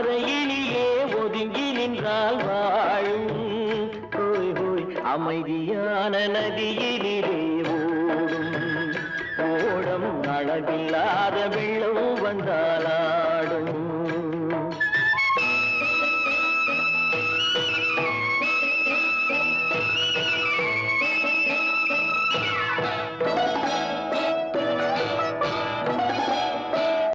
அறையிலேயே ஒதுங்கி நின்றால் வாழும். ஹோய் ஹோய் அமைதியான நதியிலே ஓடும். ஓடம் அழகில்லாத வெள்ளம் வந்தாலா